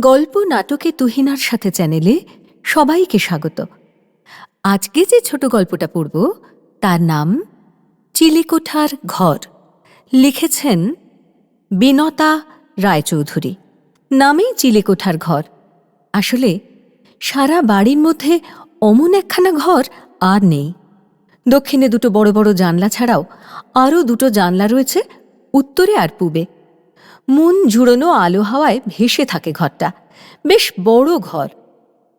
গল্প নাটকে তুহিনার সাথে চ্যানেলে সবাইকে স্বাগত। আজকে যে ছোট গল্পটা পড়ব, তার নাম চিলেকোঠার ঘর। লিখেছেন বিনতা রায়চৌধুরী। নামেই চিলেকোঠার ঘর। আসলে সারা বাড়ির মধ্যে অমন একখানা ঘর আর নেই। দক্ষিণে দুটো বড় বড় জানলা ছাড়াও আরও দুটো জানলা রয়েছে, উত্তরে আর পূবে। মন জুড়োনো আলো হাওয়ায় ভেসে থাকে ঘরটা। বেশ বড় ঘর।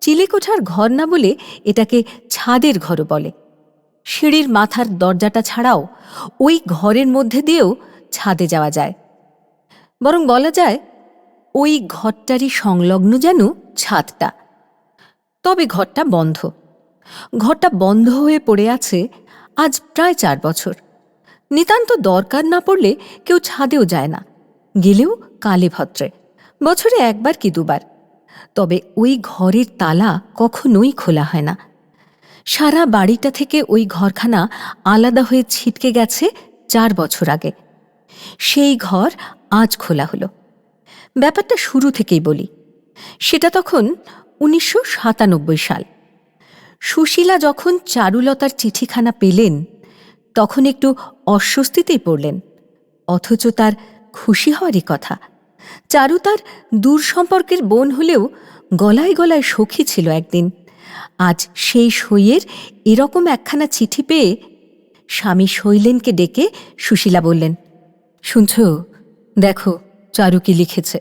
চিলেকোঠার ঘর না বলে এটাকে ছাদের ঘরও বলে। সিঁড়ির মাথার দরজাটা ছাড়াও ওই ঘরের মধ্যে দিয়েও ছাদে যাওয়া যায়। বরং বলা যায়, ওই ঘরটারই সংলগ্ন যেন ছাদটা। তবে ঘরটা বন্ধ। ঘরটা বন্ধ হয়ে পড়ে আছে আজ প্রায় চার বছর। নিতান্ত দরকার না পড়লে কেউ ছাদেও যায় না। গেলেও কালে ভদ্রে। বছরে একবার কি দুবার। তবে ওই ঘরের তালা কখনোই খোলা হয় না। সারা বাড়িটা থেকে ওই ঘরখানা আলাদা হয়ে ছিটকে গেছে চার বছর আগে। সেই ঘর আজ খোলা হলো। ব্যাপারটা শুরু থেকেই বলি। সেটা তখন উনিশশো সাতানব্বই সাল। সুশীলা যখন চারুলতার চিঠিখানা পেলেন, তখন একটু অস্বস্তিতেই পড়লেন। অথচ তার খুশি হওয়ারই কথা। চারু তার দূর সম্পর্কের বোন হলেও গলায় গলায় সখী ছিল একদিন। আজ সেই সইয়ের এরকম একখানা চিঠি পেয়ে স্বামী শৈলেনকে ডেকে সুশীলা বললেন শুনছ দেখো চারু কি লিখেছে।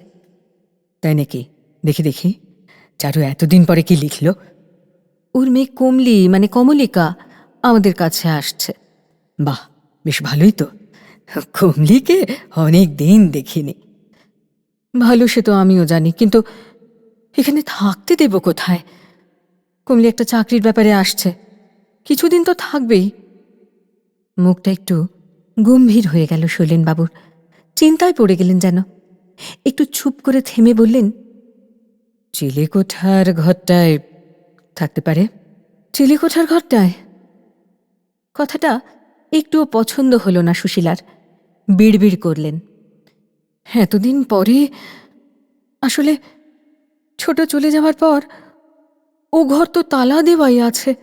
তাই নাকি? দেখি দেখি। চারু এতদিন পরে কি লিখল? ওর মেয়ে কমলি মানে কমলিকা আমাদের কাছে আসছে। বাহ বেশ ভালোই তো। কমলিকে অনেক দিন দেখিনি। ভালো সে তো আমিও জানি, কিন্তু এখানে থাকতে দেব কোথায়? কমলি একটা চাকরির ব্যাপারে আসছে। কিছুদিন তো থাকবেই। মুখটা একটু গম্ভীর হয়ে গেল শৈলেনবাবুর। চিন্তায় পড়ে গেলেন যেন। একটু চুপ করে থেমে বললেন চিলেকোঠার ঘরটায় থাকতে পারে? চিলেকোঠার ঘরটায়? কথাটা একটুও পছন্দ হলো না সুশীলার। বিড়বিড় করলেন। এতদিন পরে? আসলে ছোট চলে যাওয়ার পর ও ঘর তো তালা দেওয়াই আছে।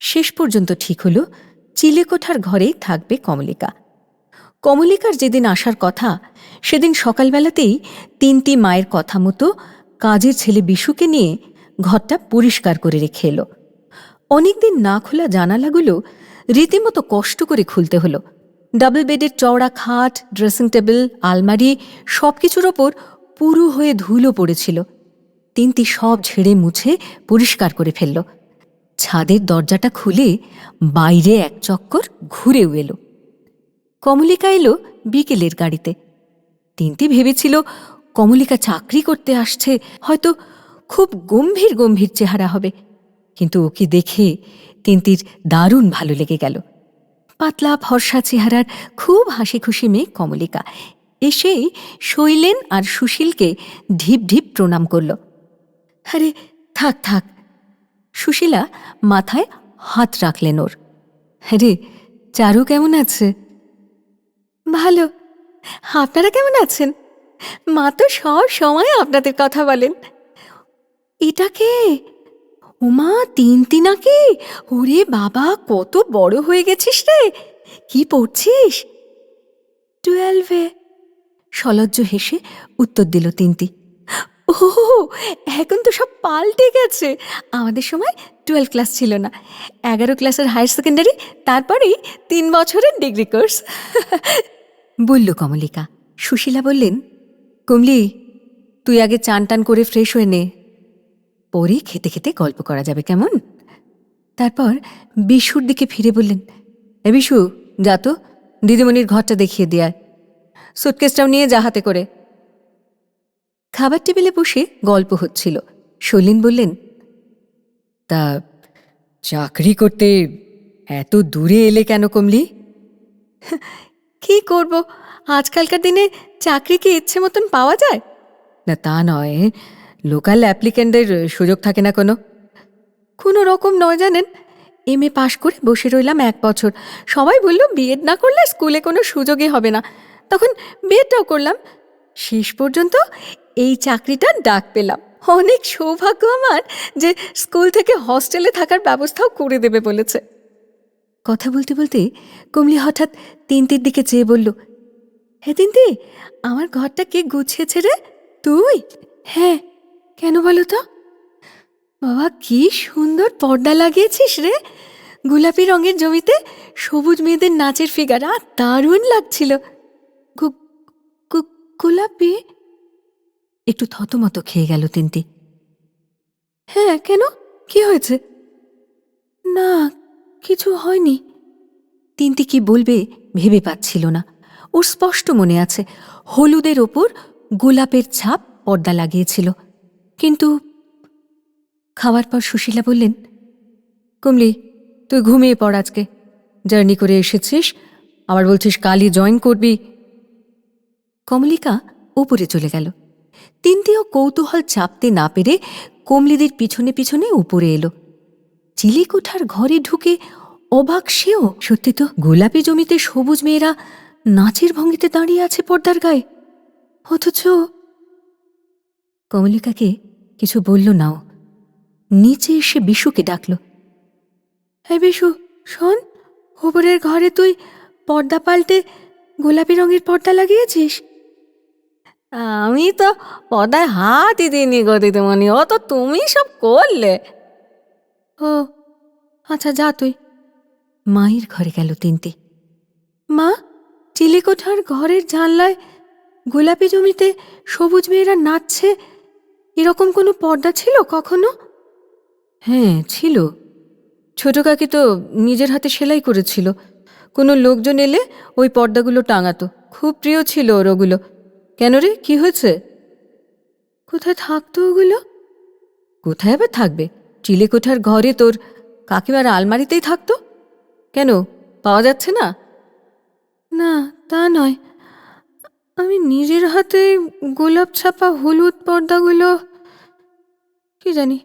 শেষ পর্যন্ত ঠিক হলো, চিলেকোঠার ঘরেই থাকবে কমলিকা। কমলিকার যেদিন আসার কথা, সেদিন সকালবেলাতেই তিনটি মায়ের কথা মতো কাজের ছেলে বিশুকে নিয়ে ঘরটা পরিষ্কার করে রেখে এলো। অনেকদিন না খোলা জানালাগুলো রীতিমতো কষ্ট করে খুলতে হলো। ডাবল বেডের চওড়া খাট, ড্রেসিং টেবিল, আলমারি সব কিছুর ওপর পুরু হয়ে ধুলো পড়েছিল। তিনটি সব ঝেড়ে মুছে পরিষ্কার করে ফেলল। ছাদের দরজাটা খুলে বাইরে এক চক্কর ঘুরেও এলো। কমলিকা এলো বিকেলের গাড়িতে। তিনটি ভেবেছিল কমলিকা চাকরি করতে আসছে, হয়তো খুব গম্ভীর গম্ভীর চেহারা হবে। কিন্তু ওকে দেখে তিনটির দারুণ ভালো লেগে গেল। পাতলা ফর্সা চেহারার খুব হাসি খুশি মেয়ে কমলিকা। এসেই শৈলেন আর সুশীলকে ঢিপ ঢিপ প্রণাম করল। আরে, থাক থাক। সুশীলা মাথায় হাত রাখলেন ওর। রে চারু কেমন আছে? ভালো। আপনারা কেমন আছেন? মা তো সব সময় আপনাদের কথা বলেন। এটা কে? ওমা তিন তিনাকি ওরে বাবা কত বড় হয়ে গেছিস রে। কি পড়ছিস? টুয়েলভে। সলজ্জ হেসে উত্তর দিল তিনটি ও এখন তো সব পাল্টে গেছে। আমাদের সময় টুয়েলভ ক্লাস ছিল না। এগারো ক্লাসের হায়ার সেকেন্ডারি তারপরেই তিন বছরের ডিগ্রি কোর্স। বলল কমলিকা। সুশীলা বললেন কমলি তুই আগে চান টান করে ফ্রেশ হয়ে নে। পরে খেতে খেতে গল্প করা যাবে, কেমন? তারপর বিশুর দিকে ফিরে বললেন, এ বিশু, যা তো, দিদিমণির ঘরটা দেখিয়ে দেয় সুটকেসটাও নিয়ে যা হাতে করে। খাবার টেবিলে বসে গল্প হচ্ছিল। শৈলীন বললেন, তা চাকরি করতে এত দূরে এলে কেন কমলি? কি করব? আজকালকার দিনে চাকরি কি ইচ্ছে মতন পাওয়া যায়? না, তা নয় লোকাল অ্যাপ্লিক্যান্টদের সুযোগ থাকে না কোনো? কোনো রকম নয় জানেন? এম এ পাশ করে বসে রইলাম এক বছর। সবাই বলল, বিএড না করলে স্কুলে কোনো সুযোগই হবে না। তখন বিএডটাও করলাম। শেষ পর্যন্ত এই চাকরিটার ডাক পেলাম। অনেক সৌভাগ্য আমার যে স্কুল থেকে হস্টেলে থাকার ব্যবস্থাও করে দেবে বলেছে। কথা বলতে বলতে কমলি হঠাৎ তিনটির দিকে চেয়ে বলল হে তিনটি আমার ঘরটা কে গুছিয়েছে রে? তুই? হ্যাঁ কেন বলো তো? বাবা, কি সুন্দর পর্দা লাগিয়েছিস রে। গোলাপি রঙের জমিতে সবুজ মেয়েদের নাচের ফিগার, আর দারুণ লাগছিল। গোলাপি? একটু থতমত খেয়ে গেল তিনটি। হ্যাঁ কেন? কি হয়েছে? না, কিছু হয়নি। তিনটি কি বলবে ভেবে পাচ্ছিল না। ওর স্পষ্ট মনে আছে, হলুদের ওপর গোলাপের ছাপ পর্দা লাগিয়েছিল। কিন্তু খাওয়ার পর সুশীলা বললেন, কমলি, তুই ঘুমিয়ে পড় আজকে। জার্নি করে এসেছিস, আবার বলছিস কালই জয়েন করবি। কমলিকা উপরে চলে গেল। তিনটিও কৌতূহল চাপতে না পেরে কমলিদের পিছনে পিছনে উপরে এলো। চিলিকোঠার ঘরে ঢুকে অবাক সেও, সত্যি তো, গোলাপি জমিতে সবুজ মেয়েরা নাচের ভঙ্গিতে দাঁড়িয়ে আছে পর্দার গায়ে। অথচ কমলিকাকে কিছু বলল নাও। নিচে এসে বিশুকে ডাকল। হ্যাঁ বিশু শোন ওপরের ঘরে তুই পর্দা পাল্টে গোলাপি রঙের পর্দা লাগিয়েছিস? আমি তো পর্দায় হাতই দিইনি গো দিদিমণি ও তো তুমি সব করলে। ও আচ্ছা যা তুই। মায়ের ঘরে গেল তিনটি। মা চিলিকোঠার ঘরের জানলায় গোলাপি জমিতে সবুজ মেয়েরা নাচছে এরকম কোনো পর্দা ছিল কখনো? হ্যাঁ ছিল। ছোট কাকি তো নিজের হাতে সেলাই করেছিল। কোনো লোকজন এলে ওই পর্দাগুলো টাঙাতো। খুব প্রিয় ছিল ওর ওগুলো। কেন রে কি হয়েছে? কোথায় থাকতো ওগুলো? কোথায় আবার থাকবে? চিলেকোঠার ঘরে তোর কাকিমার আলমারিতেই থাকতো? কেন পাওয়া যাচ্ছে না? না তা নয়। আমি নিজের হাতে গোলাপ ছাপা হলুদ পর্দাগুলো কি জানি?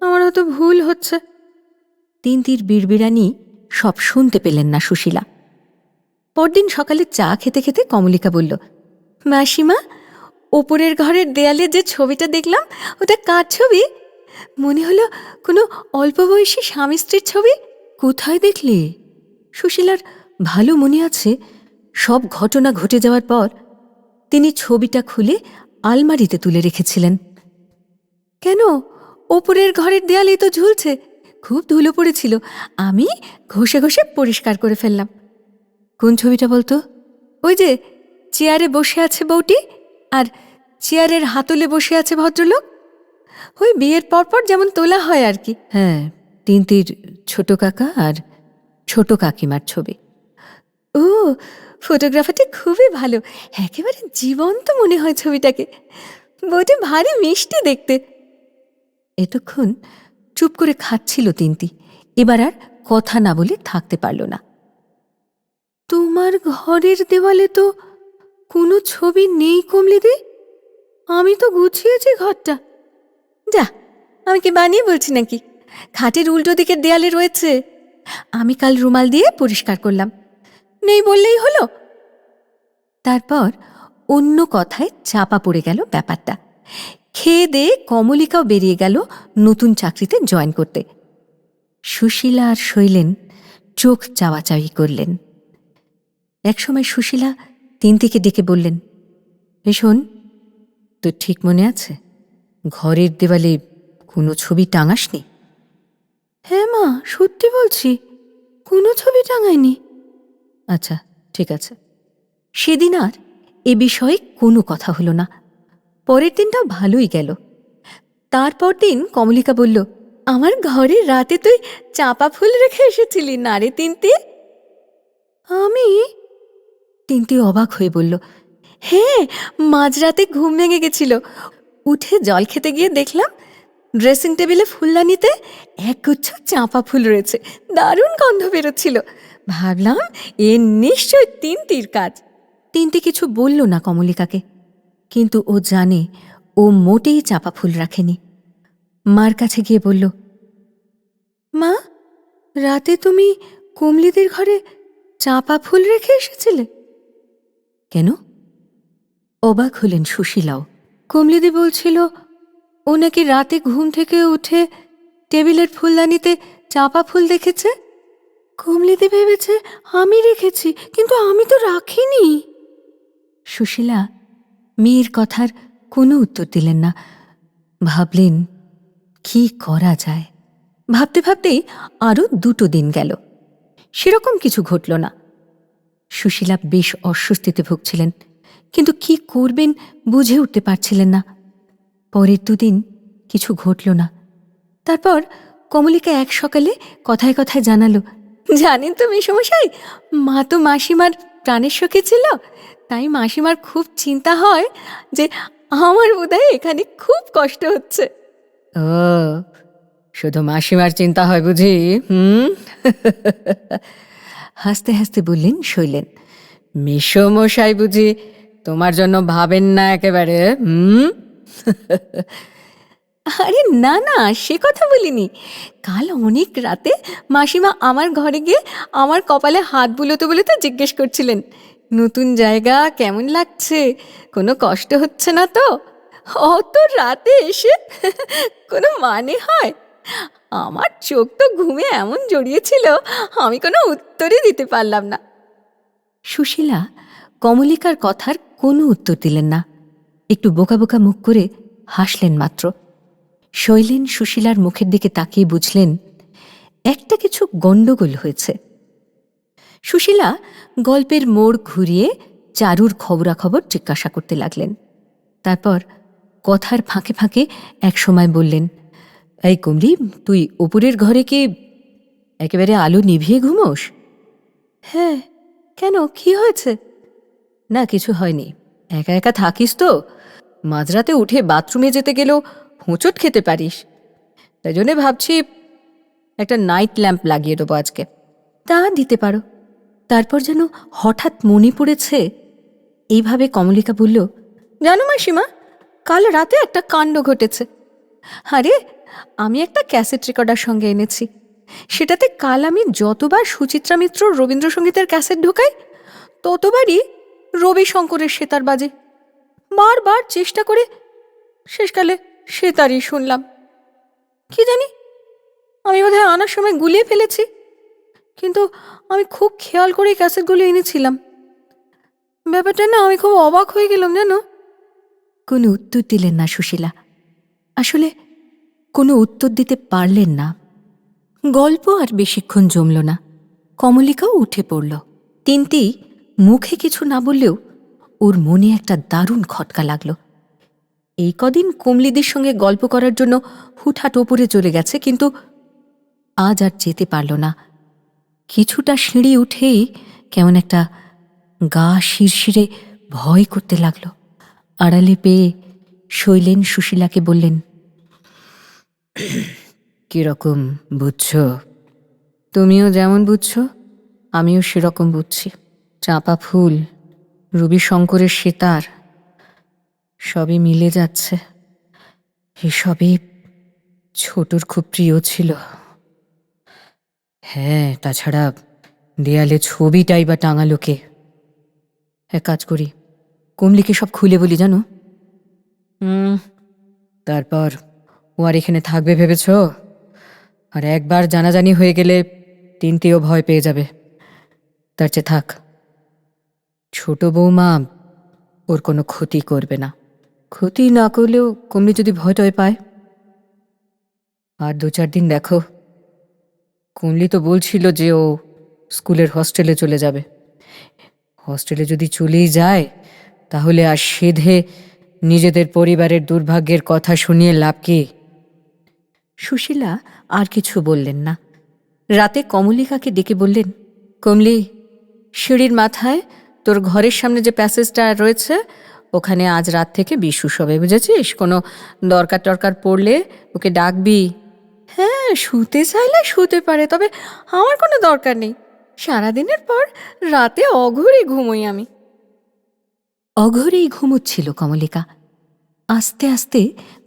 আমার হয়তো ভুল হচ্ছে। তিন তীর বিড়বিড়ানি সব শুনতে পেলেন না সুশীলা। পরদিন সকালে চা খেতে খেতে কমলিকা বলল, মাসিমা, ওপরের ঘরের দেয়ালে যে ছবিটা দেখলাম, ওটা কার ছবি? মনে হলো কোনো অল্প বয়সী স্বামী স্ত্রীর ছবি। কোথায় দেখলে? সুশীলার ভালো মনে আছে, সব ঘটনা ঘটে যাওয়ার পর তিনি ছবিটা খুলে আলমারিতে তুলে রেখেছিলেন। কেন? ওপরের ঘরের দেয়ালেই তো ঝুলছে। খুব ধুলো পড়েছিল। আমি ঘষে ঘষে পরিষ্কার করে ফেললাম। কোন ছবিটা বলতো? ওই যে চেয়ারে বসে আছে বউটি আর চেয়ারের হাতলে বসে আছে ভদ্রলোক। ওই বিয়ের পরপর যেমন তোলা হয় আর কি। হ্যাঁ তিনটির ছোট কাকা আর ছোট কাকিমার ছবি। ও ফটোগ্রাফারটি খুবই ভালো। একেবারে জীবন্ত মনে হয় ছবিটাকে। বউটি ভারী মিষ্টি দেখতে। এতক্ষণ চুপ করে খাচ্ছিল তিনটি এবার আর কথা না বলে থাকতে পারল না। তোমার ঘরের দেওয়ালে তো কোনো ছবি নেই কমলিদি আমি তো গুছিয়েছি ঘরটা। যা আমি কি বানিয়ে বলছি নাকি? খাটের উল্টো দিকের দেয়ালে রয়েছে। আমি কাল রুমাল দিয়ে পরিষ্কার করলাম। নেই বললেই হলো। তারপর অন্য কথায় চাপা পড়ে গেল ব্যাপারটা। খেয়ে দিয়ে কমলিকাও বেরিয়ে গেল নতুন চাকরিতে জয়েন করতে। সুশীলা আর শৈলেন চোখ চাওয়াচাওয়ি করলেন। একসময় সুশীলা তিনটিকে ডেকে বললেন শোন, তোর ঠিক মনে আছে? ঘরের দেওয়ালে কোনো ছবি টাঙাসনি? হ্যাঁ মা, সত্যি বলছি, কোনো ছবি টাঙায়নি আচ্ছা ঠিক আছে। সেদিন আর এ বিষয়ে কোনো কথা হলো না। পরের দিনটাও ভালোই গেল। তারপর দিন কমলিকা বলল, আমার ঘরে রাতে তুই চাপা ফুল রেখে এসেছিলি না রে তিনটি আমি? তিনটি অবাক হয়ে বলল হ্যাঁ মাঝরাতে ঘুম ভেঙে গেছিল। উঠে জল খেতে গিয়ে দেখলাম, ড্রেসিং টেবিলে ফুলদানিতে একগুচ্ছ চাঁপা ফুল রয়েছে। দারুণ গন্ধ বেরোচ্ছিল। ভাবলাম, এ নিশ্চয় তিনটির কাজ। তিনটি কিছু বলল না কমলিকাকে। কিন্তু ও জানে ও মোটেই চাপা ফুল রাখেনি। মার কাছে গিয়ে বলল, মা, রাতে তুমি কুমলিদের ঘরে চাপা ফুল রেখে এসেছিলে? কেন? অবাক হলেন সুশীলাও। কমলিদি বলছিল, ও নাকি রাতে ঘুম থেকে উঠে টেবিলের ফুলদানিতে চাপা ফুল দেখেছে? কমলিদি ভেবেছে আমি রেখেছি, কিন্তু আমি তো রাখিনি। সুশীলা মেয়ের কথার কোনো উত্তর দিলেন না। ভাবলেন, কি করা যায়? ভাবতে ভাবতেই আরও দুটো দিন গেল। সেরকম কিছু ঘটল না। সুশীলা বেশ অস্বস্তিতে ভুগছিলেন, কিন্তু কি করবেন বুঝে উঠতে পারছিলেন না। পরের দুদিন কিছু ঘটল না। তারপর কমলিকা এক সকালে কথায় কথায় জানালো, জানেন তো মেসমশাই, মা তো মাসিমার প্রাণের সখী ছিল? তাই মাসিমার খুব চিন্তা হয় যে আমার বোধহয় এখানে খুব কষ্ট হচ্ছে। ও শুধু মাসিমার চিন্তা হয় বুঝি? হুম? হাসতে হাসতে বললেন শৈলেন। মিশো মশাই বুঝি তোমার জন্য ভাবেন না একেবারে হুম? আরে না না, সে কথা বলিনি। কাল অনেক রাতে মাসিমা আমার ঘরে গিয়ে আমার কপালে হাত বুলোতে বুলোতে জিজ্ঞেস করছিলেন, নতুন জায়গা কেমন লাগছে? কোনো কষ্ট হচ্ছে না তো? অত রাতে এসে কোনো মানে হয়? আমার চোখ তো ঘুমে এমন জড়িয়েছিল, আমি কোনো উত্তরই দিতে পারলাম না। সুশীলা কমলিকার কথার কোনো উত্তর দিলেন না। একটু বোকা বোকা মুখ করে হাসলেন মাত্র। শৈলেন সুশীলার মুখের দিকে তাকিয়ে বুঝলেন, একটা কিছু গণ্ডগোল হয়েছে। সুশীলা গল্পের মোড় ঘুরিয়ে চারুর খবরাখবর জিজ্ঞাসা করতে লাগলেন। তারপর কথার ফাঁকে ফাঁকে এক সময় বললেন, এই কুমরি তুই ওপরের ঘরে কি একেবারে আলো নিভিয়ে ঘুমোস? হ্যাঁ কেন? কি হয়েছে? না, কিছু হয়নি। একা একা থাকিস তো। মাঝরাতে উঠে বাথরুমে যেতে গেলেও হোঁচট খেতে পারিস। তাই জন্যে ভাবছি একটা নাইট ল্যাম্প লাগিয়ে দেবো আজকে। তা দিতে পারো। তারপর যেন হঠাৎ মনে পড়েছে, এইভাবে কমলিকা বলল, জানো মাসিমা, কাল রাতে একটা কাণ্ড ঘটেছে। আরে, আমি একটা ক্যাসেট রেকর্ডার সঙ্গে এনেছি। সেটাতে কাল আমি যতবার সুচিত্রা মিত্র রবীন্দ্রসঙ্গীতের ক্যাসেট ঢোকাই, ততবারই রবি শঙ্করের সেতার বাজে। বারবার চেষ্টা করে শেষকালে সেতারই শুনলাম। কি জানি? আমি বোধহয় আনার সময় গুলিয়ে ফেলেছি। কিন্তু আমি খুব খেয়াল করে ক্যাসেটগুলো এনেছিলাম। ব্যাপারটা না, আমি খুব অবাক হয়ে গেলাম, জানো? কোনো উত্তর দিলেন না সুশীলা। আসলে কোনো উত্তর দিতে পারলেন না। গল্প আর বেশিক্ষণ জমল না। কমলিকাও উঠে পড়ল। তিনটি মুখে কিছু না বললেও ওর মনে একটা দারুণ খটকা লাগল। এই কদিন কমলিদের সঙ্গে গল্প করার জন্য হুটহাট ওপরে চলে গেছে, কিন্তু আজ আর যেতে পারল না। কিছুটা সিঁড়ি উঠেই কেমন একটা গা শিরশিরে ভয় করতে লাগল। আড়ালে পেয়ে শৈলেন সুশীলাকে বললেন কীরকম বুঝছ? তুমিও যেমন বুঝছ, আমিও সেরকম বুঝছি। চাঁপা ফুল রবি শঙ্করের সেতার সবই মিলে যাচ্ছে। এসবই ছোটর খুব প্রিয় ছিল। হ্যাঁ তাছাড়া দেয়ালে ছবিটাই বা টাঙালো কে এক কাজ করি, কমলিকে সব খুলে বলি, জানো? হুম, তারপর ও আর এখানে থাকবে ভেবেছ? আর একবার জানাজানি হয়ে গেলে তিনটিও ভয় পেয়ে যাবে। তার চেয়ে থাক, ছোট বৌমা ওর কোনো ক্ষতি করবে না। ক্ষতি না করলেও কমলি যদি ভয় টয় পায়। আর দু চার দিন দেখো। কমলি তো বলছিল যে ও স্কুলের হস্টেলে চলে যাবে। হস্টেলে যদি চলেই যায়, তাহলে আর সেধে নিজেদের পরিবারের দুর্ভাগ্যের কথা শুনিয়ে লাভ কি? সুশীলা আর কিছু বললেন না। রাতে কমলিকাকে ডেকে বললেন, কমলি, সিঁড়ির মাথায় তোর ঘরের সামনে যে প্যাসেজটা রয়েছে ওখানে আজ রাত থেকে বিশু সবে বুঝেছিস? কোনো দরকার টরকার পড়লে ওকে ডাকবি। হ্যাঁ শুতে চাইলে শুতে পারে, তবে আমার কোনো দরকার নেই। সারাদিনের পর রাতে অঘরে ঘুমোই আমি। অঘরেই ঘুমোচ্ছিল কমলিকা। আস্তে আস্তে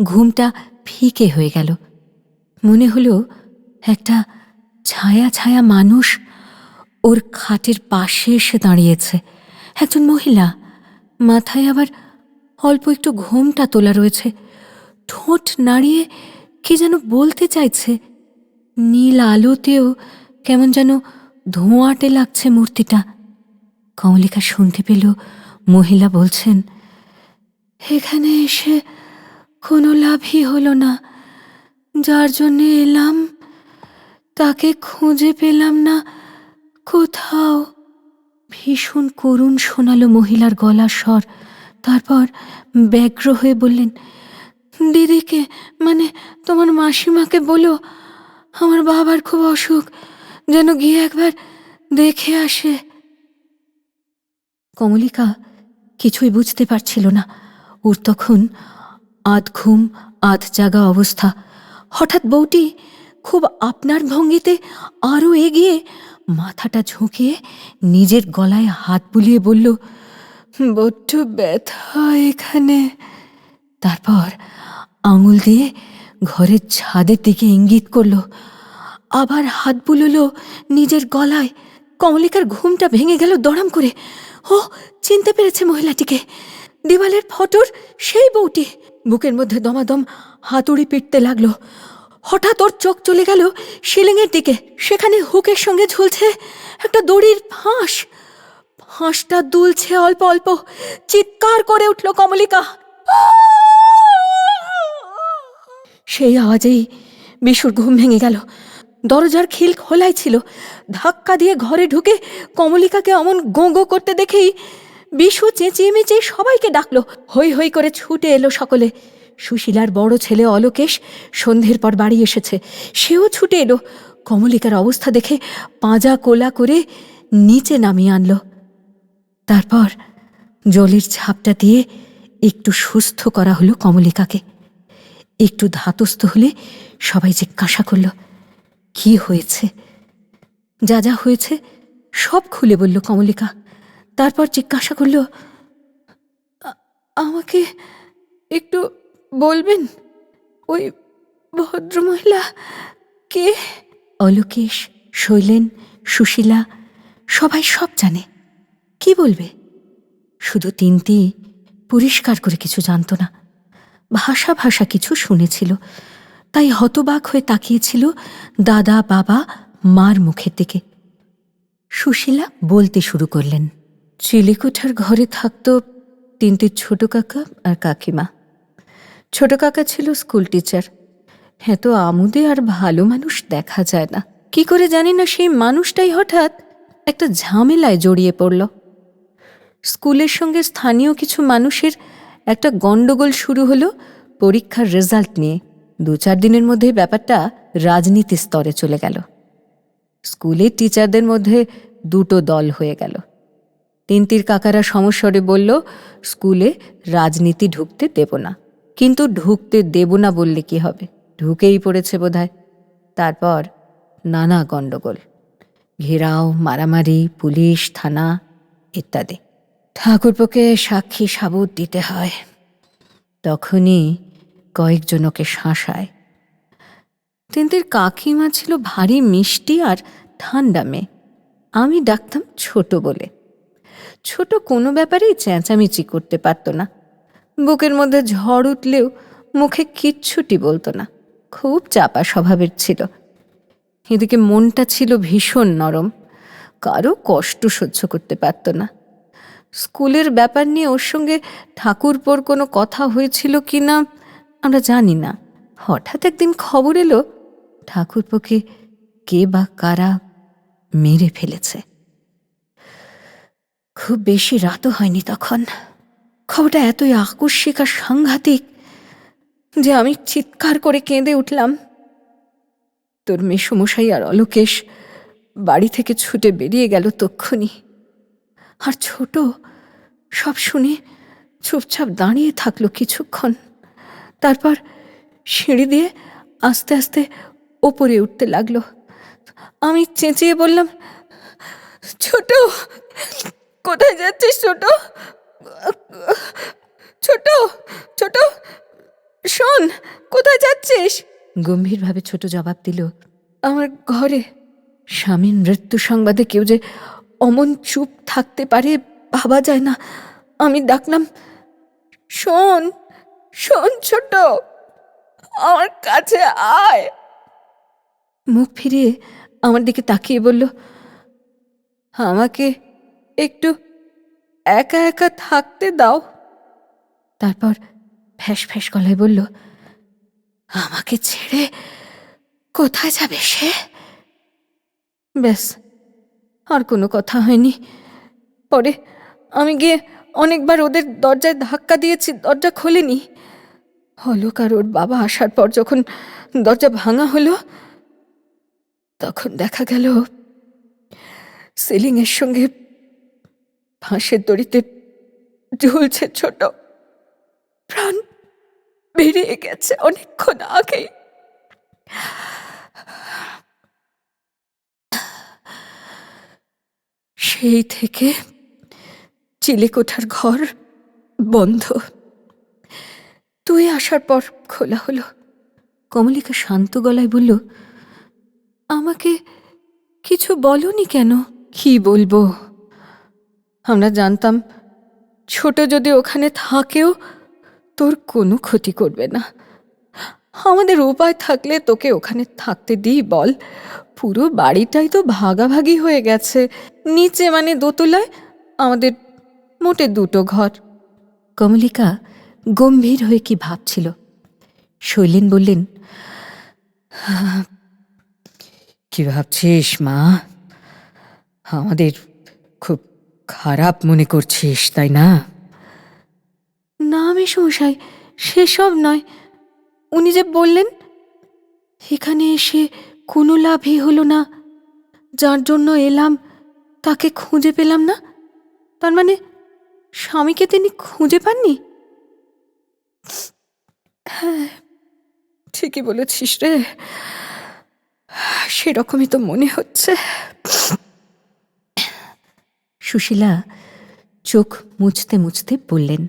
ঘুমটা ফিকে হয়ে গেল। মনে হলো একটা ছায়া ছায়া মানুষ ওর খাটের পাশে এসে দাঁড়িয়েছে। একজন মহিলা মাথায় আবার অল্প একটু ঘুমটা তোলা রয়েছে। ঠোঁট নাড়িয়ে কি যেন বলতে চাইছে, নীল আলোতেও কেমন যেন ধোঁয়াটে লাগছে মূর্তিটা। কমলিকা শুনতে পেল, মহিলা বলছেন, এখানে এসে কোনো লাভই হলো না। যার জন্যে এলাম, তাকে খুঁজে পেলাম না, কোথাও। ভীষণ করুণ শোনালো মহিলার গলার স্বর। তারপর ব্যগ্র হয়ে বললেন, দিদিকে মানে তোমার মাসিমাকে বলো, আমার বাবার খুব অসুখ, যেন গিয়ে একবার দেখে আসে। কমলিকা কিছুই বুঝতে পারছিল না। ওর তখন আধ ঘুম, আধ জাগা অবস্থা। হঠাৎ বউটি খুব আপনার ভঙ্গিতে আরও এগিয়ে মাথাটা ঝুঁকিয়ে নিজের গলায় হাত বুলিয়ে বলল, বড্ড ব্যথা এখানে। তারপর আঙুল দিয়ে ঘরের ছাদের দিকে ইঙ্গিত করল, আবার হাত বুললো নিজের গলায়। কমলিকার ঘুমটা ভেঙে গেল দড়াম করে। ও, চিনতে পেরেছে মহিলাটিকে। দেওয়ালের ফটোর সেই বউটি। বুকের মধ্যে দমাদম হাতুড়ি পিটতে লাগল। হঠাৎ ওর চোখ চলে গেল শিলিংয়ের দিকে। সেখানে হুকের সঙ্গে ঝুলছে একটা দড়ির ফাঁস। ফাঁসটা দুলছে অল্প অল্প। চিৎকার করে উঠল কমলিকা। সেই আওয়াজেই বিশুর ঘুম ভেঙে গেল। দরজার খিল খোলাই ছিল। ধাক্কা দিয়ে ঘরে ঢুকে কমলিকাকে অমন গো গো করতে দেখেই বিশু চেঁচিয়ে মেঁচিয়ে সবাইকে ডাকলো। হই হই করে ছুটে এলো সকলে। সুশীলার বড় ছেলে অলোকেশ সন্ধ্যের পর বাড়ি এসেছে। সেও ছুটে এলো। কমলিকার অবস্থা দেখে পাঁজা কোলা করে নিচে নামিয়ে আনলো। তারপর জলের ঝাপটা দিয়ে একটু সুস্থ করা হলো কমলিকাকে। একটু ধাতস্থ হলে সবাই জিজ্ঞাসা করল, কি হয়েছে? যা যা হয়েছে সব খুলে বলল কমলিকা। তারপর জিজ্ঞাসা করল আমাকে একটু বলবেন? ওই ভদ্রমহিলা কে? অলোকেশ, শৈলেন, সুশীলা, সবাই সব জানে। কি বলবে? শুধু তিনটি পরিষ্কার করে কিছু জানতো না। ভাষা ভাষা কিছু শুনেছিল। তাই হতবাক হয়ে তাকিয়েছিল দাদা, বাবা, মার মুখের দিকে। সুশীলা বলতে শুরু করলেন, চিলেকোঠার ঘরে থাকত তিনটে ছোট কাকা আর কাকিমা। ছোট কাকা ছিল স্কুল টিচার। হ্যাঁ তো আমুদে আর ভালো মানুষ দেখা যায় না। কি করে জানি না সেই মানুষটাই হঠাৎ একটা ঝামেলায় জড়িয়ে পড়ল। স্কুলের সঙ্গে স্থানীয় কিছু মানুষের একটা গণ্ডগোল শুরু হলো পরীক্ষার রেজাল্ট নিয়ে। দু চার দিনের মধ্যে ব্যাপারটা রাজনীতি স্তরে চলে গেল। স্কুলের টিচারদের মধ্যে দুটো দল হয়ে গেল। তিনটির কাকারা সমস্বরে বলল, স্কুলে রাজনীতি ঢুকতে দেব না। কিন্তু ঢুকতে দেব না বললে কি হবে? ঢুকেই পড়েছে বোধহয়। তারপর নানা গণ্ডগোল ঘেরাও, মারামারি, পুলিশ, থানা ইত্যাদি। ঠাকুরপোকে সাক্ষী সাবুত দিতে হয়। তখনই কয়েকজন ওকে শাঁসায়। তিনটির কাকিমা ছিল ভারী মিষ্টি আর ঠান্ডা মেয়ে। আমি ডাকতাম ছোট বলে। ছোট কোনো ব্যাপারেই চেঁচামেচি করতে পারত না। বুকের মধ্যে ঝড় উঠলেও মুখে কিচ্ছুটি বলতো না। খুব চাপা স্বভাবের ছিল। এদিকে মনটা ছিল ভীষণ নরম। কারও কষ্ট সহ্য করতে পারত না। স্কুলের ব্যাপার নিয়ে ওর সঙ্গে ঠাকুরপোর কোনো কথা হয়েছিল কি না, আমরা জানি না। হঠাৎ একদিন খবর এলো ঠাকুরপোকে কে বা কারা মেরে ফেলেছে। খুব বেশি রাতও হয়নি তখন। খবরটা এতই আকস্মিক আর সাংঘাতিক যে আমি চিৎকার করে কেঁদে উঠলাম। তোর মেসমশাই আর অলোকেশ বাড়ি থেকে ছুটে বেরিয়ে গেল তক্ষুনি। আর ছোট, সব শুনে চুপচাপ দাঁড়িয়ে থাকল কিছুক্ষণ। তারপর সিঁড়ি দিয়ে আস্তে আস্তে ওপরে উঠতে লাগল। আমি চেঁচিয়ে বললাম, ছোট, কোথায় যাচ্ছিস ছোট? ছোট ছোট শোন কোথায় যাচ্ছিস? গম্ভীরভাবে ছোট জবাব দিল আমার ঘরে। স্বামীর মৃত্যু সংবাদে কেউ যে অমন চুপ থাকতে পারে ভাবা যায় না। আমি ডাকলাম শোন শোন ছোট আমার কাছে আয়। মুখ ফিরিয়ে আমার দিকে তাকিয়ে বলল আমাকে একটু একা একা থাকতে দাও। তারপর ফ্যাস ফ্যাস গলায় বলল আমাকে ছেড়ে কোথায় যাবে সে? ব্যাস আর কোনো কথা হয়নি। পরে আমি গিয়ে অনেকবার ওদের দরজায় ধাক্কা দিয়েছি দরজা খোলেনি। হলক আর ওর বাবা আসার পর যখন দরজা ভাঙা হলো তখন দেখা গেল সিলিংয়ের সঙ্গে ফাঁসের দড়িতে ঝুলছে ছোট প্রাণ বেরিয়ে গেছে অনেকক্ষণ আগেই। সেই থেকে চিলেকোঠার ঘর বন্ধ। তুই আসার পর খোলা হলো। কমলিকা শান্ত গলায় বলল, আমাকে কিছু বলনি কেন? কি বলব? আমরা জানতাম, ছোট যদি ওখানে থাকেও তোর কোনো ক্ষতি করবে না। আমাদের উপায় থাকলে তোকে ওখানে থাকতে দিই বল। পুরো বাড়িটাই তো ভাগাভাগি হয়ে গেছে। নিচে মানে দোতলায় আমাদের মোটে দুটো ঘর। কমলিকা গম্ভীর হয়ে কি ভাবছিল। শৈলেন বললেন, কি ভাবছিস মা? আমাদের খুব খারাপ মনে করছিস, তাই না? না মেশমশাই সেসব নয়। উনি যে বললেন, এখানে এসে কোনো লাভই হলো না। যার জন্য এলাম, তাকে খুঁজে পেলাম না। তার মানে স্বামীকে তিনি খুঁজে পাননি? হ্যাঁ ঠিকই বলেছিস রে। সেরকমই তো মনে হচ্ছে। সুশীলা চোখ মুছতে মুছতে বললেন,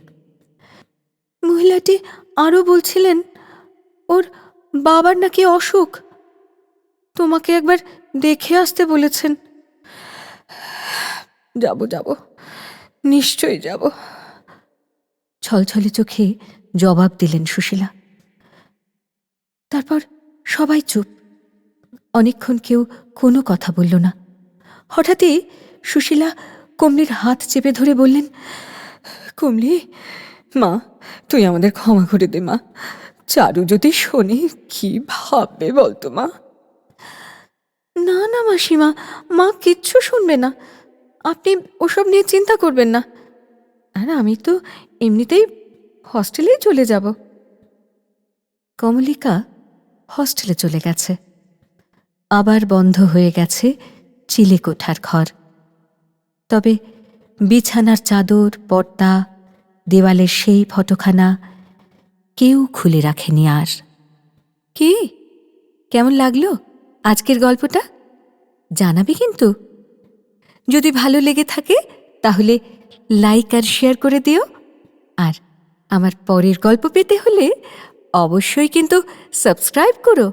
মহিলাটি আরও বলছিলেন, ওর বাবার নাকি অসুখ। তোমাকে একবার দেখে আসতে বলেছেন। যাব যাব, নিশ্চয়ই যাব। ছলছলে চোখে জবাব দিলেন সুশীলা। তারপর সবাই চুপ। অনেকক্ষণ কেউ কোনো কথা বলল না। হঠাৎই সুশীলা কমলির হাত চেপে ধরে বললেন, কমলি, মা, তুই আমাদের ক্ষমা করে দে, মা। চারু যদি শোনে, কি ভাববে বলতো, মা? না না, মাসিমা, মা কিচ্ছু শুনবে না। আপনি ওসব নিয়ে চিন্তা করবেন না। আর আমি তো এমনিতেই হস্টেলেই চলে যাব। কমলিকা হস্টেলে চলে গেছে। আবার বন্ধ হয়ে গেছে চিলেকোঠার ঘর। তবে বিছানার চাদর, পর্দা, দেওয়ালের সেই ফটোখানা কেউ খুলে রাখেনি আর। কি? কেমন লাগল আজকের গল্পটা? জানাবে কিন্তু। যদি ভালো লেগে থাকে, তাহলে লাইক আর শেয়ার করে দিও। আর আমার পরের গল্প পেতে হলে অবশ্যই কিন্তু সাবস্ক্রাইব করো।